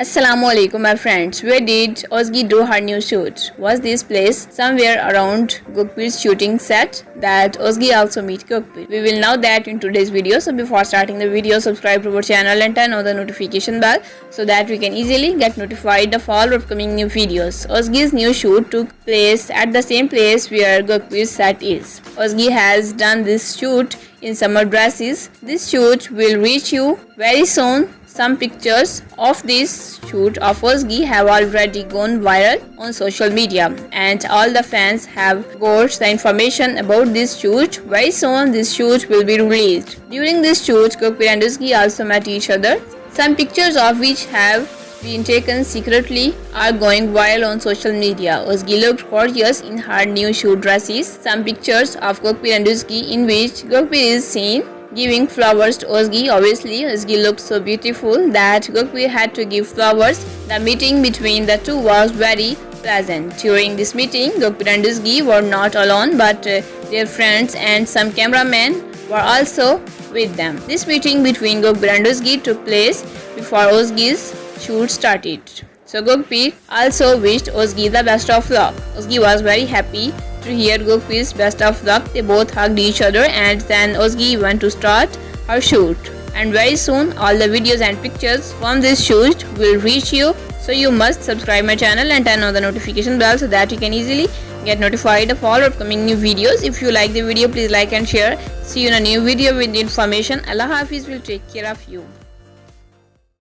Assalamu alaikum my friends. Where did Ozgi do her new shoot? Was this place somewhere around Gokpir's shooting set that Ozgi also meet Gokpir? We will know that in today's video. So before starting the video, subscribe to our channel and turn on the notification bell so that we can easily get notified of all upcoming new videos. Ozgi's new shoot took place at the same place where Gokpir's set is. Ozgi has done this shoot in summer dresses. This shoot will reach you very soon some pictures of this shoot of Ozgi have already gone viral on social media and all the fans have got the information about this shoot. Very soon this shoot will be released. During this shoot, Gokpir and Ozgi also met each other. Some pictures of which have been taken secretly are going viral on social media. Ozgi looked gorgeous in her new shoot dresses. Some pictures of Gokpir and in which Gokpir is seen giving flowers to Ozgi. Obviously, Ozgi looked so beautiful that Gokpir had to give flowers. The meeting between the two was very pleasant. During this meeting, Gokpir and Ozgi were not alone, but uh, their friends and some cameramen were also with them. This meeting between Gokpir and Ozgi took place before Ozgi's shoot started. So Gokpir also wished Ozgi the best of luck. Ozgi was very happy to hear Gokpir's best of luck, they both hugged each other and then Ozgi went to start her shoot. And very soon all the videos and pictures from this shoot will reach you. So you must subscribe my channel and turn on the notification bell so that you can easily get notified of all upcoming new videos. If you like the video, please like and share. See you in a new video with information. Allah Hafiz will take care of you.